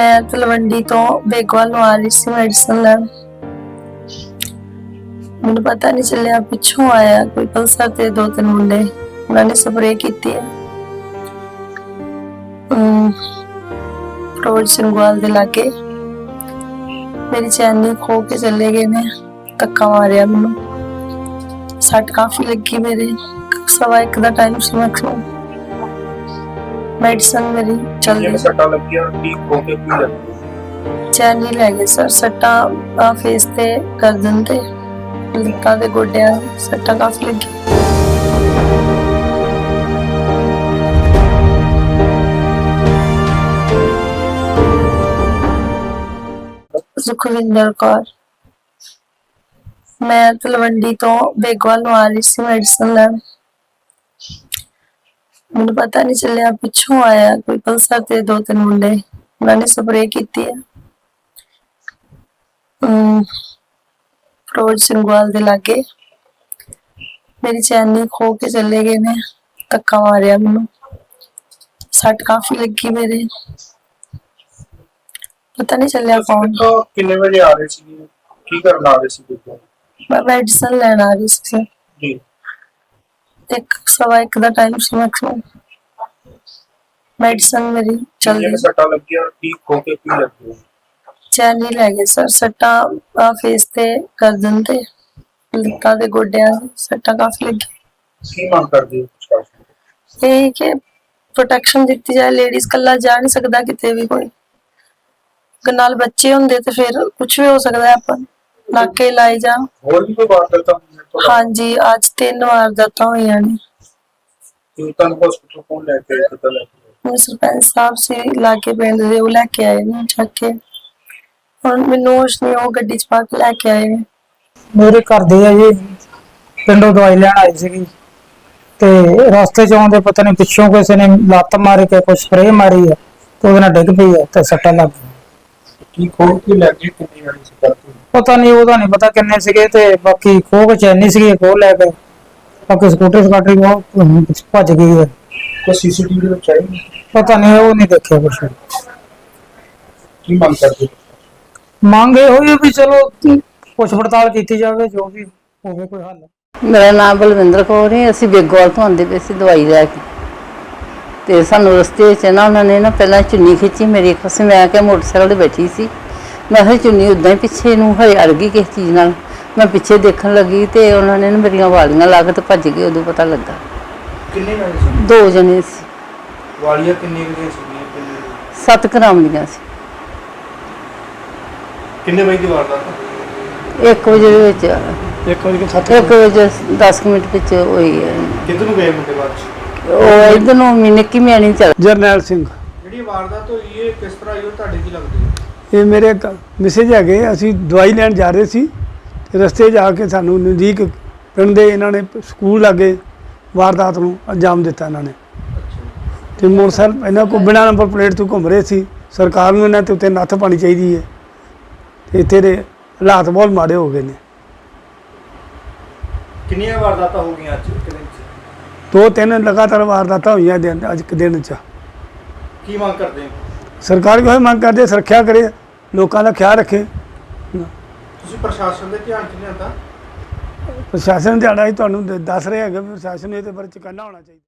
ਮੈਂ ਤਲਵੰਡੀ ਤੋਂ ਬੇਗਵਾਲ ਨੂੰ ਆ ਰਹੀ ਸੀ ਮੈਡੀਸਨ ਲੈਣ। ਮੈਨੂੰ ਪਤਾ ਨਹੀਂ ਚੱਲਿਆ ਪਿੱਛੋਂ ਆਇਆ ਕੋਈ ਪਲਸਰ ਤੇ ਦੋ ਤਿੰਨ ਮੁੰਡੇ। ਉਹਨਾਂ ਨੇ ਸਪਰੇਅ ਕੀਤੀ ਹੈ। ਅਮ, ਫਰੋਜ਼ ਦੇ ਲਾਗੇ। ਮੇਰੀ ਚੈਨੀ ਖੋ ਕੇ ਚਲੇ ਗਏ ਨੇ। ਧੱਕਾ ਮਾਰਿਆ ਮੈਨੂੰ। ਸੱਟ ਕਾਫੀ ਲੱਗੀ ਮੇਰੇ। ਸਵਾ ਇੱਕ ਦਾ ਟਾਈਮ ਸੀ ਮੈਕਸਿਮਮ ਮੈਡੀਸਨ ਮੇਰੀ ਚੱਲ ਜਿਵੇਂ ਰਹੀ ਸੱਟਾਂ ਲੱਗੀਆਂ ਠੀਕ ਹੋ ਕੇ ਕੀ ਲੱਗਦਾ ਚੈਨ ਨਹੀਂ ਲੈ ਗਏ ਸਰ ਸੱਟਾਂ ਆ ਫੇਸ ਤੇ ਗਰਦਨ ਤੇ ਲੱਤਾਂ ਤੇ ਗੋਡਿਆਂ ਤੇ ਸੱਟਾਂ ਕਾਫੀ ਲੱਗੀ ਸੁਖਵਿੰਦਰ ਕੌਰ। ਮੈਂ ਤਲਵੰਡੀ ਤੋਂ ਬੇਗਵਾਲ ਨੂੰ ਆ ਰਹੀ ਸੀ ਮੈਡੀਸਨ ਲੈਣ। ਮੈਨੂੰ ਪਤਾ ਨਹੀਂ ਚੱਲਿਆ ਪਿੱਛੋਂ ਆਇਆ ਕੋਈ ਪਲਸਰ ਤੇ ਦੋ ਤਿੰਨ ਮੁੰਡੇ। ਉਹਨਾਂ ਨੇ ਸਪਰੇਅ ਕੀਤੀ ਅਮ, ਫਰੋਜ਼ ਸਿੰਘਵਾਲ ਦੇ ਲਾਗੇ। ਮੇਰੀ ਚੈਨੀ ਖੋ ਕੇ ਚਲੇ ਗਏ ਨੇ ਧੱਕਾ ਮਾਰਿਆ ਮੈਨੂੰ। ਸੱਟ ਕਾਫੀ ਲੱਗੀ ਮੇਰੇ। ਪਤਾ ਨਹੀਂ ਚੱਲਿਆ ਕੌਣ। ਕਿੰਨੇ ਵਜੇ ਆ ਰਹੇ ਸੀ ਕੀ ਕਰਨ ਆ ਰਹੇ ਸੀ ਮੈਂ ਮੈਡੀਸਨ ਲੈਣ ਆ ਰਹੀ ਸੀ। ਜੀ। ਇੱਕ ਸਵਾ ਇੱਕ ਦਾ ਟਾਈਮ ਸੀ ਮੈਕਸਿਮਮ ਮੈਡੀਸਨ ਮੇਰੀ ਚੱਲ ਰਹੀ ਸੱਟਾਂ ਲੱਗੀਆਂ ਠੀਕ ਹੋ ਕੇ ਕੀ ਲੱਗਦਾ ਚੈਨ ਨਹੀਂ ਲੈ ਗਏ ਸਰ ਸੱਟਾਂ ਆ ਫੇਸ ਤੇ ਗਰਦਨ ਤੇ ਲੱਤਾਂ ਤੇ ਗੋਡਿਆਂ ਤੇ ਸੱਟਾਂ ਕਾਫੀ ਲੱਗੀ ਕੀ ਮੰਗ ਕਰਦੇ ਹੋ? ਇਹ ਕਿ ਪ੍ਰੋਟੈਕਸ਼ਨ ਦਿੱਤੀ ਜਾਏ। ਲੇਡੀਜ਼ ਕੱਲਾ ਜਾ ਨਹੀਂ ਸਕਦਾ ਕਿਤੇ ਵੀ ਕੋਈ। ਨਾਲ ਬੱਚੇ ਹੁੰਦੇ ਤੇ ਫਿਰ ਕੁਝ ਵੀ ਹੋ ਸਕਦਾ ਹੈ ਆਪਾਂ ਨਾਕੇ ਲਾਏ ਜਾ। ਹੋਰ ਵੀ ਕੋਈ ਵਾਰਦਾਤਾਂ ਹੋਈਆਂ ਤੋਂ ਹਾਂਜੀ ਅੱਜ ਤਿੰਨ ਵਾਰ ਦਾਤਾਂ ਹੋਈਆਂ ਨੇ। ਕਿ ਤੁਹਾਨੂੰ ਹਸਪੀਟਲ ਕੋਲ ਲੈ ਕੇ ਕਿੱਦਾਂ ਲੈ ਕੇ ਆਏ? ਹੁਣ ਸਰਪੰਚ ਸਾਹਿਬ ਸੀ ਲਾਗੇ ਪਿੰਡ ਦੇ ਉਹ ਲੈ ਕੇ ਆਏ ਨੇ ਚੱਕ ਕੇ। ਹੁਣ ਮੈਨੂੰ ਨਹੀਂ ਉਹ ਗੱਡੀ ਚ ਪਾ ਕੇ ਲੈ ਕੇ ਆਏ ਨੇ। ਮੇਰੇ ਘਰ ਦੇ ਆ ਜੀ ਪਿੰਡੋਂ ਦਵਾਈ ਲੈਣ ਆਈ ਸੀਗੀ। ਤੇ ਰਸਤੇ 'ਚ ਆਉਂਦੇ ਪਤਾ ਨਹੀਂ ਪਿੱਛੋਂ ਕਿਸੇ ਨੇ ਲੱਤ ਮਾਰੀ ਕੇ ਕੋਈ ਸਪਰੇਅ ਮਾਰੀ ਆ ਤੇ ਉਹਦੇ ਨਾਲ ਡਿੱਗ ਪਈ ਆ ਤੇ ਸੱਟਾਂ ਲੱਗ ਗਈਆਂ। ਠੀਕ ਹੋ ਕੇ ਲੈ ਕੇ ਕਿੰਨੀ ਵਾਰੀ ਸੀ ਕਰਦੇ ਪਤਾ ਨਹੀਂ ਉਹਦਾ ਨਹੀਂ ਪਤਾ ਕਿੰਨੇ ਸੀਗੇ ਤੇ ਬਾਕੀ ਖੋਹ ਕੇ ਚੈਨੀ ਸੀਗੀ ਖੋਹ ਲੈ ਗਏ ਬਾਕੀ ਸਕੂਟਰ ਸਕਾਟਰੀ ਉਹ ਭੱਜ ਗਈ ਹੈ। ਕੋਈ ਸੀਸੀਟੀਵੀ ਵਿੱਚ ਆਈ ਨਹੀਂ? ਪਤਾ ਨਹੀਂ ਉਹ ਨਹੀਂ ਦੇਖਿਆ ਕੁਛ। ਕੀ ਮੰਗ ਕਰਦੇ? ਮੰਗ ਇਹ ਹੋਈ ਵੀ ਚਲੋ ਪੁੱਛ ਪੜਤਾਲ ਕੀਤੀ ਜਾਵੇ ਜੋ ਵੀ ਹੋਵੇ ਕੋਈ ਹੱਲ। ਮੇਰਾ ਨਾਮ ਬਲਵਿੰਦਰ ਕੌਰ ਹੈ ਅਸੀਂ ਬੇਗੋਲ ਤੋਂ ਆਉਂਦੇ ਪਏ ਸੀ ਦਵਾਈ ਲੈ ਕੇ। ਤੇ ਸਾਨੂੰ ਰਸਤੇ ਵਿੱਚ ਨਾ ਉਹਨਾਂ ਨੇ ਨਾ ਪਹਿਲਾਂ ਚੁੰਨੀ ਖਿੱਚੀ ਮੇਰੀ ਪਾਸੇ ਮੈਂ ਕਿਹਾ ਮੋਟਰਸਾਈਕਲ ਤੇ ਬੈਠੀ ਸੀ। ਮੈਂ ਕਿਹਾ ਚੁੰਨੀ ਉਦਾਂ ਹੀ ਪਿੱਛੇ ਨੂੰ ਹਰੇ ਅੜ ਗਈ ਕਿਸੇ ਚੀਜ਼ ਨਾਲ। ਮੈਂ ਪਿੱਛੇ ਦੇਖਣ ਲੱਗੀ ਤੇ ਉਹਨਾਂ ਨੇ ਨਾ ਮੇਰੀਆਂ ਵਾਲੀਆਂ ਲਾ ਕੇ ਤੇ ਭੱਜ ਗਏ ਉਦੋਂ ਪਤਾ ਲੱਗਾ। ਕਿੰਨੇ ਵਾਰੀ ਸੀ? ਦੋ ਜਣੇ ਸੀ। ਵਾਲੀਆਂ ਕਿੰਨੇ ਵਜੇ ਸੀਗੀਆਂ? ਕਿੰਨੇ 7 ਗ੍ਰਾਮ ਦੀਆਂ ਸੀ। ਕਿੰਨੇ ਵਜੇ ਦੀ ਵਾਰਦਾਤ 1 ਵਜੇ ਦੇ ਵਿੱਚ ਇੱਕ ਵਜੇ ਸੱਤ 1 ਵਜੇ? 10 ਮਿੰਟ ਵਿੱਚ ਹੋਈ ਹੈ। ਕਿੱਧਰ ਨੂੰ ਗਏ ਮੁੰਡੇ ਬਾਅਦ 'ਚ? ਉਹ ਇਧਰ ਨੂੰ ਮਿੰਨੀ ਮਿਆਣੀ ਚੱਲ ਜਰਨੈਲ ਸਿੰਘ। ਜਿਹੜੀ ਵਾਰਦਾਤ ਹੋਈ ਹੈ ਕਿਸ ਤਰ੍ਹਾਂ ਹੋਈ ਉਹ ਤੁਹਾਡੇ ਕੀ ਲੱਗਦੀ ਹੈ? ਇਹ ਮੇਰੇ ਮੈਸੇਜ ਹੈਗੇ ਅਸੀਂ ਦਵਾਈ ਲੈਣ ਜਾ ਰਹੇ ਸੀ। ਤੇ ਰਸਤੇ 'ਚ ਆ ਕੇ ਸਾਨੂੰ ਨਜ਼ਦੀਕ ਪਿੰਡ ਦੇ ਇਹਨਾਂ ਨੇ ਸਕੂਲ ਲਾਗੇ ਵਾਰਦਾਤ ਨੂੰ ਅੰਜਾਮ ਦਿੱਤਾ ਇਹਨਾਂ ਨੇ। ਤੇ ਮੋਟਰਸਾਈਕਲ ਇਹਨਾਂ ਕੋ ਬਿਨਾਂ ਨੰਬਰ ਪਲੇਟ ਤੋਂ ਘੁੰਮ ਰਹੇ ਸੀ। ਸਰਕਾਰ ਨੂੰ ਇਹਨਾਂ ਤੇ ਉੱਤੇ ਨੱਥ ਪਾਣੀ ਚਾਹੀਦੀ ਹੈ। ਤੇ ਇੱਥੇ ਦੇ ਹਾਲਾਤ ਬਹੁਤ ਮਾੜੇ ਹੋ ਗਏ ਨੇ। ਕਿੰਨੀਆਂ ਵਾਰਦਾਤਾਂ ਹੋ ਗਈਆਂ ਅੱਜ? ਦੋ ਤਿੰਨ ਲਗਾਤਾਰ ਵਾਰਦਾਤਾਂ ਹੋਈਆਂ ਦਿਨ ਅੱਜ ਇੱਕ ਦਿਨ 'ਚ। ਕੀ ਮੰਗ ਕਰਦੇ ਹੋ? ਸਰਕਾਰ ਕੋਈ ਮੰਗ ਕਰਦੇ ਸੁਰੱਖਿਆ ਕਰੇ ਲੋਕਾਂ ਦਾ ਖਿਆਲ ਰੱਖੇ। ਤੁਸੀਂ ਪ੍ਰਸ਼ਾਸਨ ਦੇ ਧਿਆਨ 'ਚ ਲਿਆਂਦਾ? ਪ੍ਰਸ਼ਾਸਨ ਦਿਹਾੜਾ ਹੀ ਤੁਹਾਨੂੰ ਦ- ਦੱਸ ਰਿਹਾ ਹੈਗਾ ਵੀ ਪ੍ਰਸ਼ਾਸਨ ਨੂੰ ਇਹਦੇ ਬਾਰੇ ਚੁਕੰਨਾ ਹੋਣਾ ਚਾਹੀਦਾ।